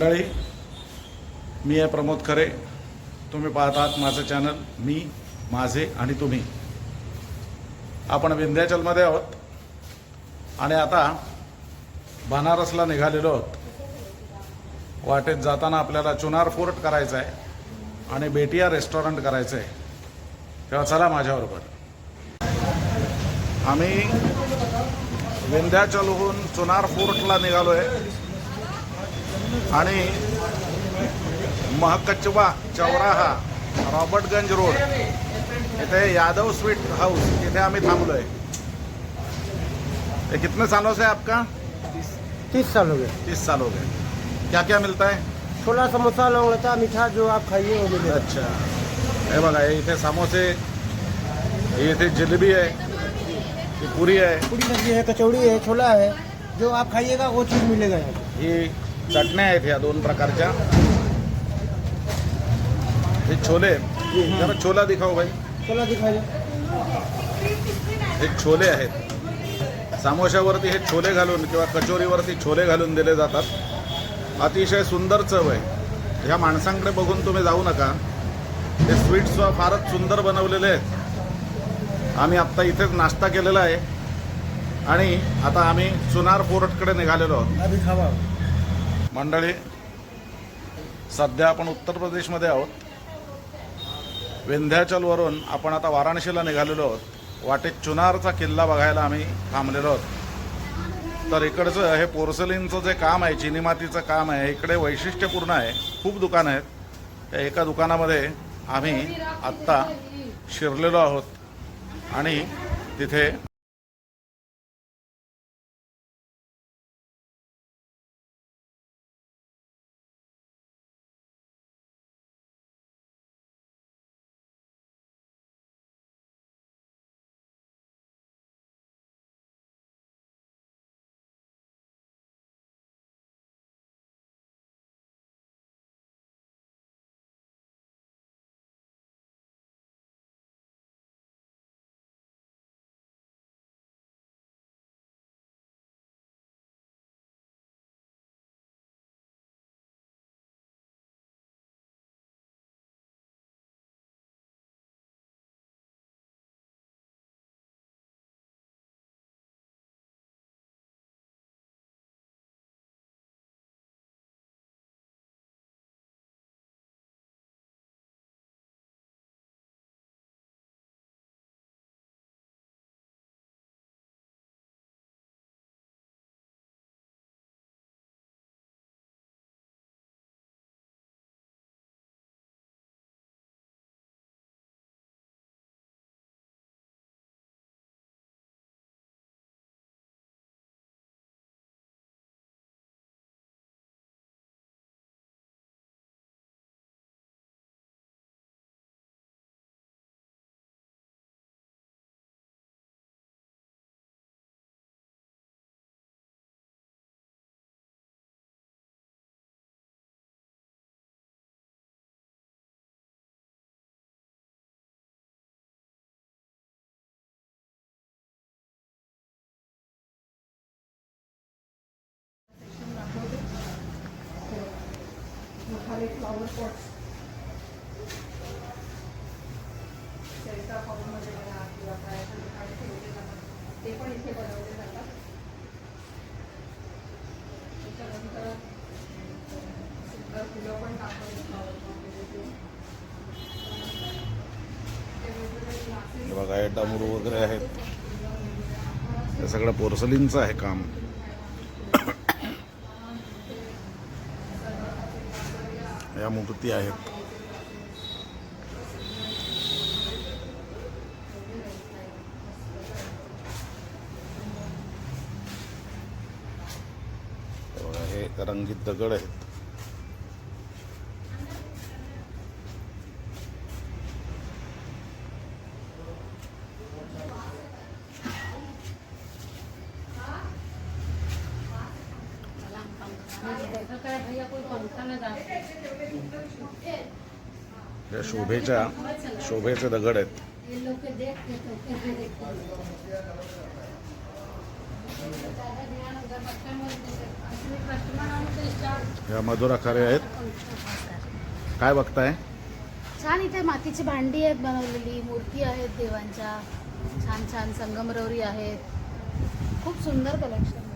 मंडळी मी आहे प्रमोद खरे. तुम्ही पाहत आहात माझं चॅनल मी माझे आणि तुम्ही. आपण विंध्याचलमध्ये आहोत. आणि आता बनारसला निघालेलो आहोत. वाटेत जाताना आपल्याला चुनार फोर्ट करायचं आहे आणि बेटिया रेस्टॉरंट करायचं आहे. तेव्हा चला माझ्याबरोबर. आम्ही विंध्याचलहून चुनार फोर्टला निघालो आहे आणि महकचवा चौराहा रॉबर्टगंज रोड. इथे यादव स्वीट हाऊस इथे आम्ही थांबलो आहे कितने सालों से आपका? तीस साल हो गए। तीस साल हो गए. क्या क्या मिलता है? छोला समोसा लौंग लता मीठा जो आप खाइए वो मिलेगा। अच्छा। हे बघा हे इथे समोसे हे इथे जिलेबी आहे ही पुरी आहे पूरी सब्ज़ी है कचौड़ी है छोला है जो आप खाइएगा वो चीज़ मिलेगा यहाँ ही चटण्या आहेत ह्या दोन प्रकारच्या. हे छोले. जरा छोला दिखाओ भाई. छोला हे छोले आहेत. सामोशावरती हे छोले घालून किंवा कचोरीवरती छोले घालून दिले जातात. अतिशय सुंदर चव आहे. ह्या माणसांकडे बघून तुम्ही जाऊ नका. ते स्वीट्स फारच सुंदर बनवलेले आहेत. आम्ही आत्ता इथेच नाश्ता केलेला आहे. आणि आता आम्ही सुनार फोर्टकडे निघालेलो आहोत. मंडळी सध्या आपण उत्तर प्रदेशमध्ये आहोत. विंध्याचलवरून आपण आता वाराणसीला निघालेलो आहोत. वाटेत चुनारचा किल्ला बघायला आम्ही थांबलेलो आहोत. तर इकडचं हे पोर्सलिनचं जे काम आहे चिनी मातीचं काम आहे इकडे वैशिष्ट्यपूर्ण आहे. खूप दुकानं आहेत. त्या एका दुकानामध्ये आम्ही आत्ता शिरलेलो आहोत. आणि तिथे फ्लॉवर पॉट्स शेलचा फॉर्ममध्ये म्हणा किंवा काय ठिकाणी ठेवले जातात ते पण इथे बनवले जातात त्याच्यानंतर सुंदर फुलं पण टाकून फ्लॉवर पॉटमध्ये हे बघा हे डमरू वगैरे आहेत. हे सगळं पोर्सलिनचं आहे काम. मूर्ती आहेत. हे रंगीत दगड आहेत या शोभेच्या शोभेचे दगड आहेत ये लोग के देख के तो कैसे देखते हैं ज्यादा ध्यान उधर बच्चा में असली कस्टमर आने तो स्टार्ट या मधुरा खरे आहेत. काय बघताय? छान इथे मातीची भांडी आहेत बनवलेली मूर्ती आहेत देवांच्या. छान छान संगमरवरी आहेत. खूप सुंदर कलेक्शन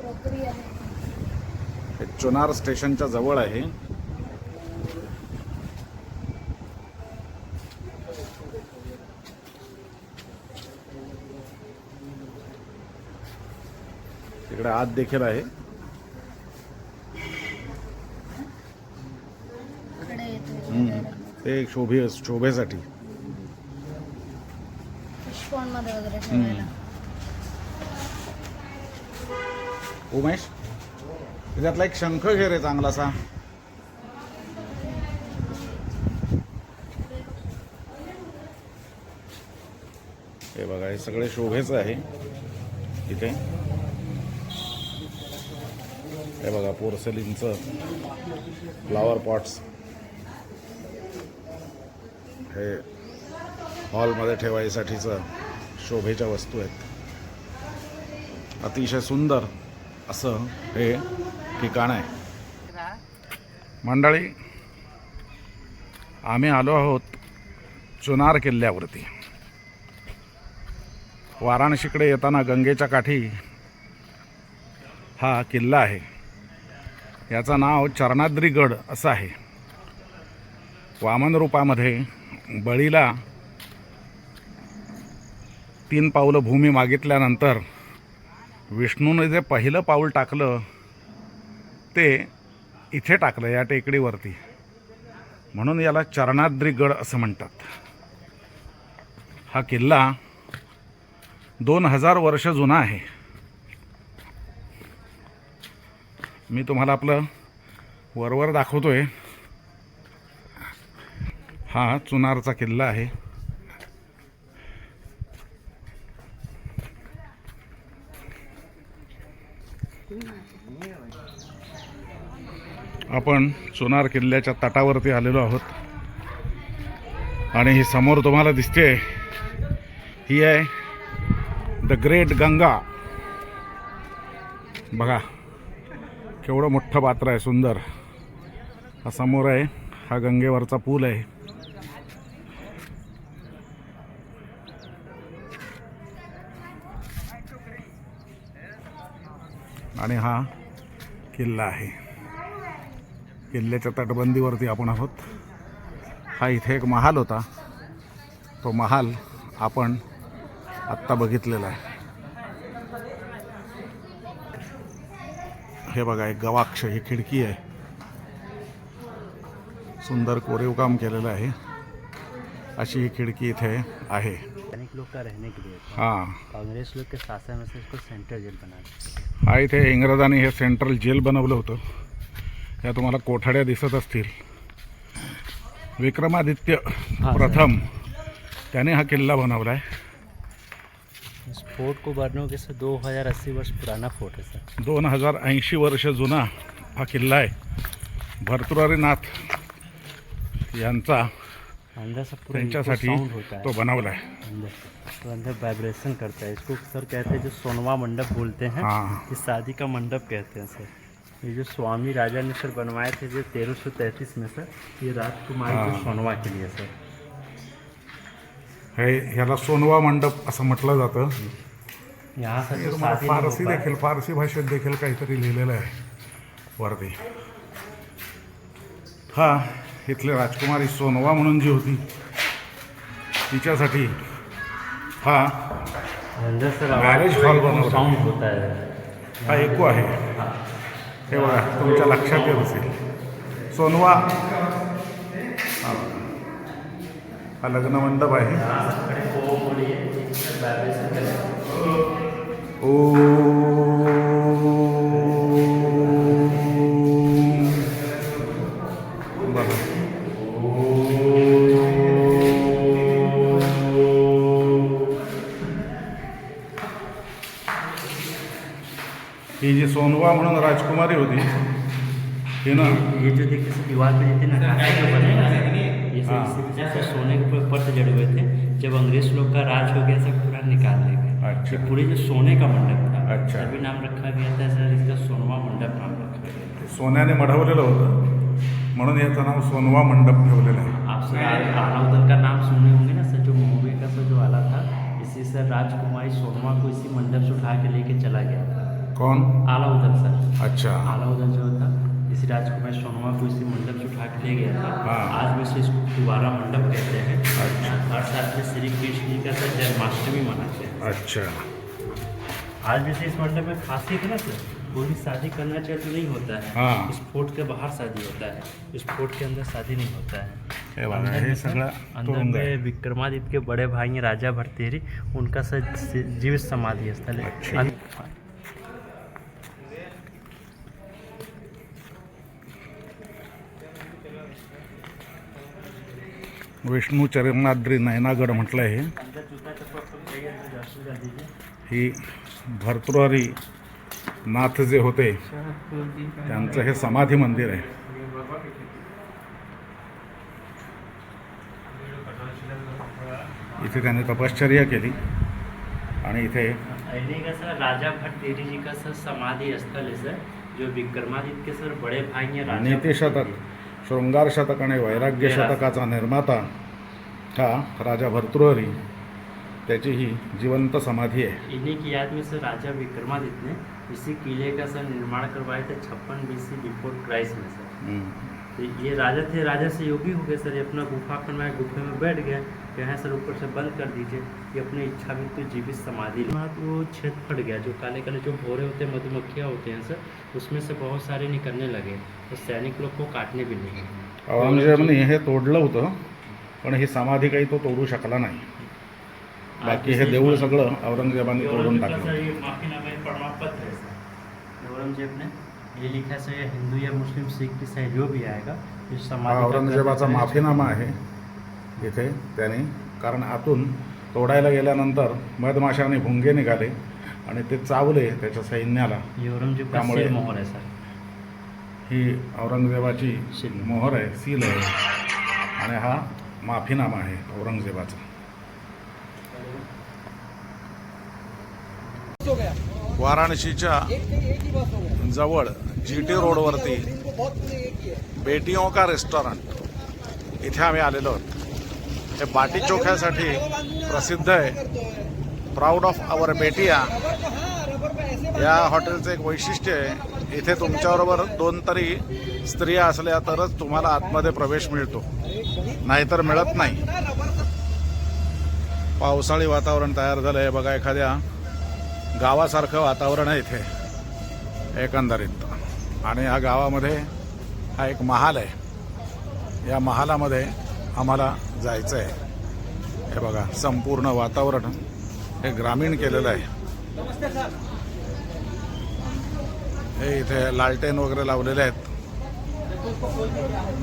क्रॉकरी आहे. हे चुनार स्टेशनच्या जवळ आहे. तिकडे आत देखील आहे. ते शोभे शोभेसाठी. उमेश? त्याच्यातला एक शंख घेर आहे चांगलासा. हे बघा हे सगळे शोभेचं आहे इथे. हे बघा पोर्सलिनचं फ्लावर पॉट्स हे हॉलमध्ये ठेवायसाठीचं शोभेच्या वस्तू आहेत. अतिशय सुंदर असं हे ठिकाण आहे. मंडळी आम्ही आलो आहोत चुनार किल्ल्यावरती. वाराणसीकडे येताना गंगेच्या काठी हा किल्ला आहे. याचं नाव चरणाद्रीगड असं आहे. वामन रूपामध्ये बळीला तीन पावलं भूमी मागितल्यानंतर विष्णूने जे पहिलं पाऊल टाकलं ते इथे टाकलं या टेकडीवरती. म्हणून याला चरणाद्रीगड असं म्हणतात. हा किल्ला दोन हजार वर्ष जुना आहे. मी तुम्हाला आपलं वरवर दाखवतोय. हा चुनारचा किल्ला आहे. आपण सोनार किल्ल्याच्या तटावरती आलेलो आहोत. आणि ही समोर तुम्हाला दिसते ही आहे द ग्रेट गंगा. बघा केवढं मोठं पात्र आहे सुंदर. हा समोर आहे हा गंगेवरचा पूल आहे. आणि हा किल्ला आहे. किल्ल्याच्या तटबंदीवरती आपण आहोत. हा इथे एक महाल होता. तो महाल आपण आत्ता बघितलेला आहे. हे बघा एक गवाक्ष ही खिडकी आहे. सुंदर कोरीव काम केलेलं आहे. अशी ही खिडकी इथे आहे. सैनिक लोग का रहने के लिए था। हां. कांग्रेस लोग के शासन में से इसको सेंट्रल जेल बना दिया हा इथे इंग्रजांनी हे सेंट्रल जेल बनवलं होतं. या तुम्हाला कोठड्या दिसत असतील. विक्रमादित्य प्रथम त्याने हा किल्ला बनवला आहे इस फोर्ट को बनने के से दो हज़ार अस्सी वर्ष पुराना फोर्ट है सर. दोन हजार ऐंशी वर्ष जुना हा किल्ला आहे. भरतुरारीनाथ यांचा अंदर से पूरा त्यांच्यासाठी होता तो बनवला आहे अंदर तो अंदर वाइब्रेशन करता है. इसको सर कहते हैं जो सोनवा मंडप बोलते हैं हाँ। शादी का मंडप कहते हैं सर. ये जो स्वामी राजा ने सर बनवाए थे जो तेरह सौ तैंतीस में सर ये राजकुमारी हाँ। जो सोनवा के लिए सर। हे ह्याला सोनवा मंडप असं म्हटलं जातं. यहाँ सर हे जो तुम्हाला शादी नहीं फारसी देखील फारसी भाषेत देखील काहीतरी लिहिलेलं आहे वरती. हा इथले राजकुमारी सोनवा म्हणून जी होती तिच्यासाठी हा अंदर सर Marriage hall बनवला. साउंड होता है. हा एकू आहे. हे बघा तुमच्या लक्षात येत असेल. सोनवा. हा. हा लग्न मंडप आहे. ओ. म्हणून होती. हिनं ये जो देखिए दीवार पे देते ना. बने ना सोने के ऊपर पत्ते जड़े हुए थे जब अंग्रेज लोग का राज हो गया सब पूरा निकाल ले गए अच्छा। पूरे जो सोने का मंडप था अच्छा। अभी नाम रखा गया था सर इसका सोनवा मंडप नाम रखा गया सोन्याने मढवलेलं होतं. म्हणून याचं नाव सोनवा मंडप ठेवलेलं आहे. आप आलाउद्दीन का नाम सुने होंगे ना सर? जो मुंबई का सर जो आला था इसी सर राजकुमारी सोनमा को इसी मंडप से उठा के लेके चला गया था। कौन? आलाउद्दीन सर। अच्छा। आलाउद्दीन जो था इसी राजकुमारी सोनमा को इसी मंडप से उठा के ले गया था। हाँ। आज में से इसको दोबारा मंडप कहते हैं। हर साल में श्री कृष्ण जी का सर जन्माष्टमी मनाते हैं। अच्छा। आज भी से इस मंडप में खासियत है ना सर? कोई भी शादी करना चाहिए तो नहीं होता है। हाँ। इस फोर्ट के बाहर शादी होता है। इस फोर्ट के अंदर शादी नहीं होता है। अंदर में अंदर में विक्रमादित्य के बड़े भाई राजा भरतेरी। उनका सर जीवित समाधि स्थल है। विष्णू चरणाद्री नयनागड म्हटलं आहे ही भर्तृहरी नाथ जे होते. त्यांचं हे समाधी मंदिर आहे. इथे त्यांनी तपश्चर्या केली. आणि इथे अहिने का सर राजा भट्टेरी जी का सर समाधि स्थल है सर? जो विक्रमादित्य के सर बड़े भाई हैं राजा शृंगार शतक आणि वैराग्य शतकाचा निर्माता हा राजा भर्तृहरी. त्याची ही जिवंत समाधी आहे. इन्हीं की याद में सर राजा विक्रमादित्य ने इसी किले का सर निर्माण करवाए थे छप्पन बीसी बिफोर क्राइस्ट में सर. तो ये राजा थे राजा से योगी हो गए सर। ये अपना गुफा बनवाए गुफे में बैठ गए। कि यहाँ सर ऊपर से बंद कर दीजिए ये अपनी इच्छा भी तो जीवित समाधि वो छेद फट गया जो काले काले जो भोरे होते हैं मधुमक्खियाँ होते हैं सर उसमें से बहुत सारे निकलने लगे तो सैनिक लोग को काटने भी लगे औरंगजेबने हे तोडलं होतं पण ही समाधी काही तो तोडू शकला नाही। बाकी हे देऊळ सगळं औरंगजेबाने तोडून औरंगजेब का टाकलं है औरंगजेब ने ये लिखा ये हिंदू या मुस्लिम सिख ईसाई जो भी आएगा का औरंगजेबाचा माफीनामा आहे इथे त्याने कारण आतून तोडायला गेल्यानंतर मधमाशाने भुंगे निघाले आणि ते चावले त्याच्या सैन्याला. त्यामुळे- मोहर है सर. ही औरंगजेबाची. मोहर आहे सील आहे. आणि हा माफीनामा आहे औरंगजेबाचा. हो वाराणसीच्या जवळ जी टी रोडवरती बेटियों का रेस्टॉरंट इथे आम्ही आलेलो आहोत. हे बाटी चोख्यासाठी प्रसिद्ध आहे. प्राऊड ऑफ आवर बेटिया या हॉटेलचं एक वैशिष्ट्य आहे इथे तुमच्याबरोबर दोन तरी स्त्रिया असल्या तरच तुम्हाला आतमध्ये प्रवेश मिळतो. नाहीतर मिळत नाही. पावसाळी वातावरण तयार झालं आहे बघा एखाद्या गावासारखं वातावरण आहे इथे एकंदरीत. आणि या गावामध्ये हा एक महाल आहे. या महालामध्ये आम्हाला जायचं आहे हे बघा संपूर्ण वातावरण हे ग्रामीण केलेलं आहे. हे इथे लालटेन वगैरे लावलेले आहेत.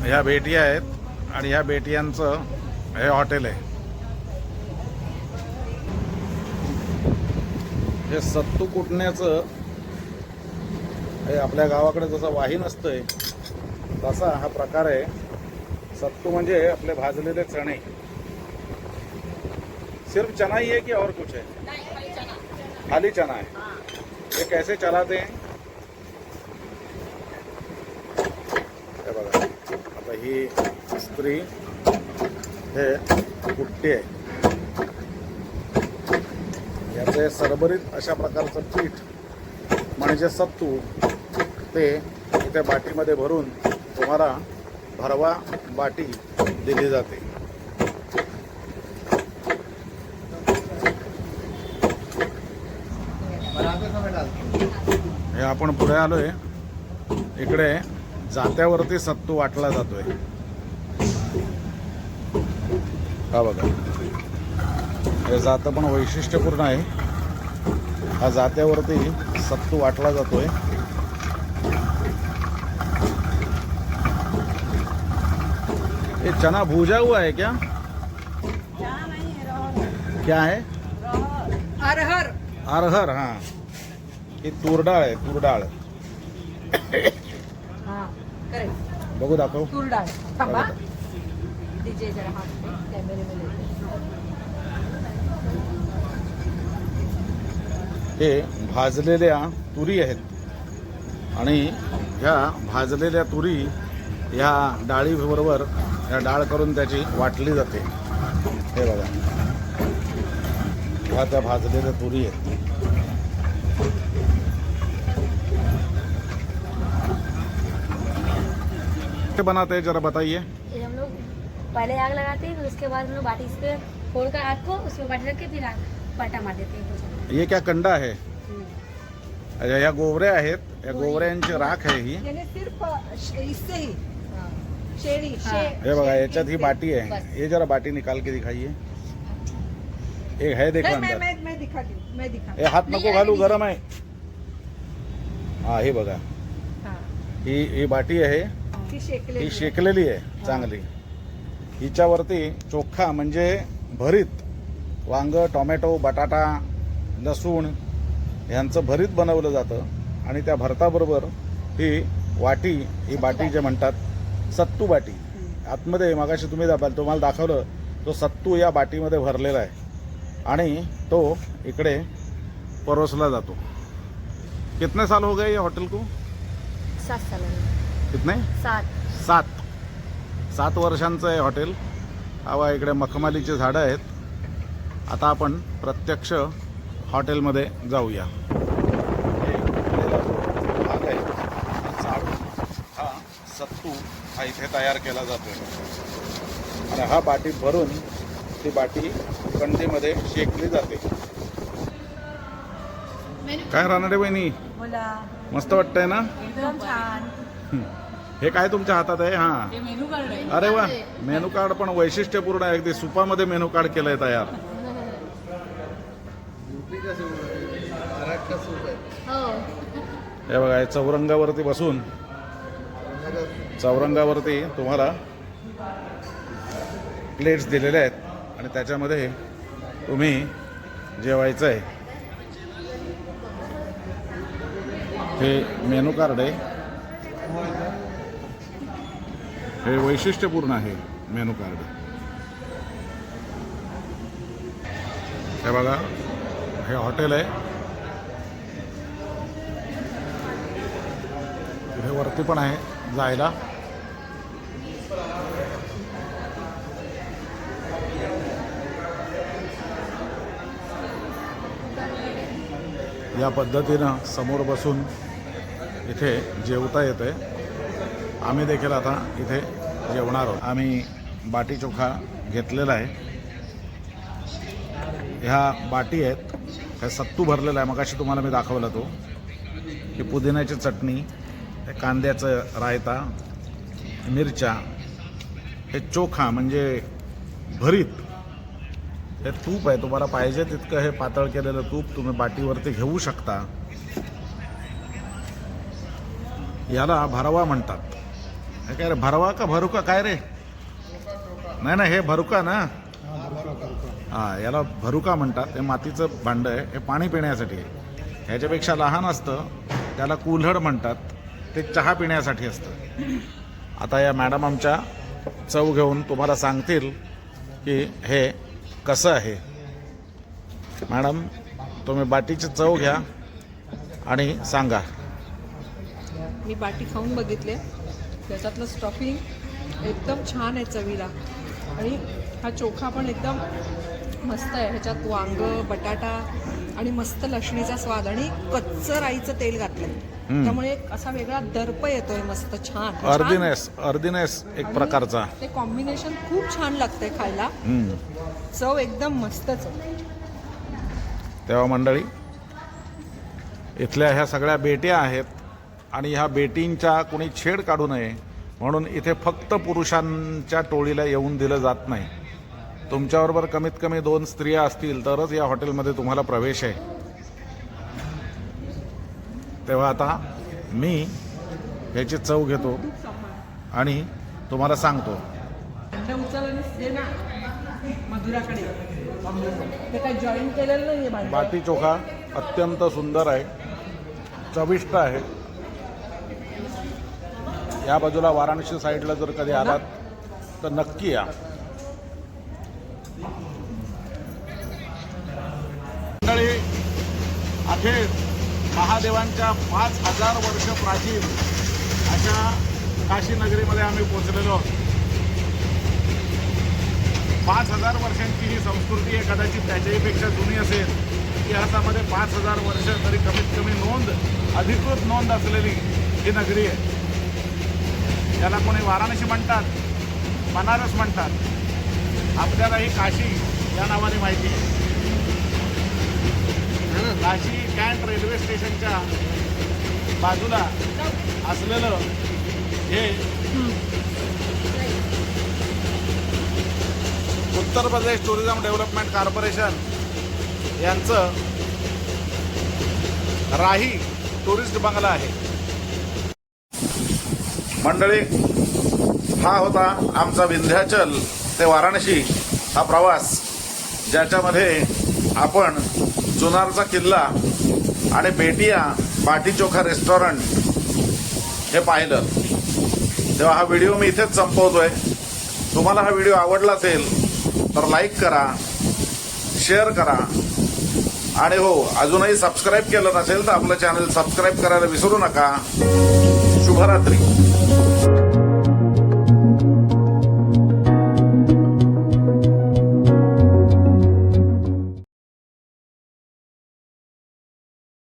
ह्या बेटिया आहेत आणि ह्या बेटियांचं हे हॉटेल आहे. हे सत्तू कुटण्याचं हे आपल्या गावाकडे जसं वाहीन असतंय तसा हा प्रकार आहे. सत्तू म्हणजे आपले भाजलेले चणे. सिर्फ चना ही है कि और कुछ है? खाली चना है. ये कैसे चलाते हैं? हे बघा. आता ही स्त्री हे कुट्टी आहे. याचे सरभरीत अशा प्रकारचं पीठ म्हणजे सत्तू ते इथे बाटीमध्ये भरून तुम्हाला भरवा बाटी दिली जाते. हे आपण पुढे आलोय. इकडे जात्यावरती सत्तू वाटला जातोय. हा बघा. हे जातं पण वैशिष्ट्यपूर्ण आहे. हा जात्यावरती सत्तू वाटला जातोय. चना भूजा हुआ है क्या? क्या है? अरहर। अरहर हा। ही तूर डाळ आहे तूर डाळ हा बघू दाखव। तूर डाळ हा भाजलेल्या तुरी आहेत. आणि ह्या भाजलेल्या तुरी ह्या डाळीबरोबर डाळ करून त्याची वाटली जाते. हे बघा. ह्या त्या भाजलेल्या तुरी आहेत. बनाते हैं जरा बताइए. ये हम लोग पहले आग लगाते हैं फिर उसके बाद हम लोग बाटी से फोड़ कर आग को उसमें बाटी रख के फिर आग पटा मार देते हैं ये क्या कंडा है। अच्छा या गोवऱ्या आहेत. या गोवऱ्यांची राख आहे ही. यानी सिर्फ इससे ही। शेरी हाँ। हे बघा याच्यात ही बाटी आहे. ये जरा बाटी निकाल के दिखाइए. एक है देखो अंदर. मैं मैं दिखाती हूँ मैं दिखा हे। हात नको घालू गरम आहे. हा हे बघा. हाँ. ही ही बाटी आहे. ही शेकलेली आहे. चांगली. हिच्यावरती चोखा म्हणजे भरीत वांग टोमॅटो बटाटा लसूण यांचं भरीत बनवलं जातं. आणि त्या भरताबरोबर ही वाटी ही बाटी जे म्हणतात सत्तू बाटी. आतमध्ये मागाशी तुम्ही दाखवाल तुम्हाला दाखवलं तो सत्तू या बाटीमध्ये भरलेला आहे. आणि तो इकडे परोसला जातो. कितने साल हो गए ये होटल को? सात साल हो। कितने? सात. सात. सात वर्षांचं आहे हॉटेल हवा इकडे मखमालीची झाडं आहेत. आता आपण प्रत्यक्ष हॉटेलमध्ये जाऊया हे इथला जो भाग आहे झाडू हा सत्तू हा इथे तयार केला जातो आणि हा बाटी भरून ती बाटी कंडीमध्ये शेकली जाते. काय रानडे बहिणी मस्त वाटतंय ना? एकदम छान. हं. काय तुमच्या हातात आहे? हा. मेनू कार्ड आहे. अरे वा. मेनू कार्ड पण वैशिष्ट्यपूर्ण आहे. अगदी सुपामध्ये मेनू कार्ड केलंय तयार. हो हे बघा चौरंगावरती बसून चौरंगावरती तुम्हाला प्लेट्स दिलेल्या आहेत आणि त्याच्यामध्ये तुम्ही जेवायचं आहे हे मेनू कार्ड आहे. हे वैशिष्ट्यपूर्ण आहे मेनू कार्ड. हे बघा हे हॉटेल आहे. इथे वरती पण आहे. जायला. या पद्धतीनं समोर बसून इथे जेवता येते आम्ही देखील आता इथे जेवणार आहोत. आम्ही बाटी चोखा घेतलेला आहे. ह्या बाटी आहेत. ह्या सत्तू भरलेला आहे. मगाशी तुम्हाला मी दाखवला तो. ही पुदिन्याची चटणी. कांद्याचं रायता मिरच्या हे चोखा म्हणजे भरीत हे तूप आहे तुम्हाला पाहिजे तितकं हे पातळ केलेलं तूप तुम्ही बाटीवरती घेऊ शकता. याला भरवा म्हणतात. हे काय रे भरवा का भरुका? काय रे? नाही ना हे भरुका ना? हा याला भरुका म्हणतात. हे मातीचं भांडं आहे. हे पाणी पिण्यासाठी. ह्याच्यापेक्षा लहान असतं. त्याला कुल्हड म्हणतात. ते चहा पिण्यासाठी असतं. आता या मॅडम आमच्या चव घेऊन तुम्हाला सांगतील की हे कसं आहे. मॅडम तुम्ही बाटीची चव घ्या आणि सांगा. मी बाटी खाऊन बघितले. त्याच्यातलं स्टफिंग एकदम छान आहे चवीला. आणि हा चोखा पण एकदम मस्त आहे. ह्याच्यात वांग बटाटा आणि मस्त लसणीचा स्वाद आणि कच्चं राईचं तेल घातलंय. त्यामुळे एक असा वेगळा दर्प येतोय मस्त छान. अर्दिनेस अर्दिनेस एक प्रकारचा ते कॉम्बिनेशन खूप छान लागतंय खायला. चव एकदम मस्तच तेव्हा मंडळी इथल्या ह्या सगळ्या बेट्या आहेत आणि ह्या बेटींच्या कोणी छेड काढू नये म्हणून इथे फक्त पुरुषांच्या टोळीला येऊन दिलं जात नाही तुमच्याबरोबर कमीत कमी दोन स्त्रिया असतील तरच या हॉटेलमध्ये तुम्हाला प्रवेश आहे. तेव्हा आता मी ह्याची चव घेतो आणि तुम्हाला सांगतो. बाटी चोखा अत्यंत सुंदर आहे चविष्ट आहे. या बाजूला वाराणसी साईडला जर कधी आलात तर नक्की या मंडळी अखेर महादेवांच्या पाच हजार वर्ष प्राचीन अशा काशी नगरीमध्ये आम्ही पोहोचलेलो आहोत. पाच हजार वर्षांची ही संस्कृती आहे कदाचित त्याच्याहीपेक्षा जुनी असेल. इतिहासामध्ये पाच हजार वर्ष तरी कमीत कमी नोंद अधिकृत नोंद असलेली ही नगरी आहे. त्याला कोणी वाराणसी म्हणतात बनारस म्हणतात. आपल्याला ही काशी या नावाने माहिती आहे. काशी कॅन्ट रेल्वे स्टेशनच्या बाजूला असलेलं हे Uttar Pradesh tourism development corporation यांचं राही टुरिस्ट बंगला आहे. मंडळी हा होता आमचा विंध्याचल ते वाराणसी हा प्रवास ज्याच्यामध्ये आपण जुनारचा किल्ला आणि बेटिया बाटी चोखा रेस्टॉरंट हे पाहिलं. तेव्हा हा व्हिडिओ मी इथेच संपवतोय. तुम्हाला हा व्हिडिओ आवडला असेल तर लाईक करा शेअर करा. आणि हो अजूनही सबस्क्राईब केलं नसेल तर आपलं चॅनल सबस्क्राईब करायला विसरू नका. शुभरात्री.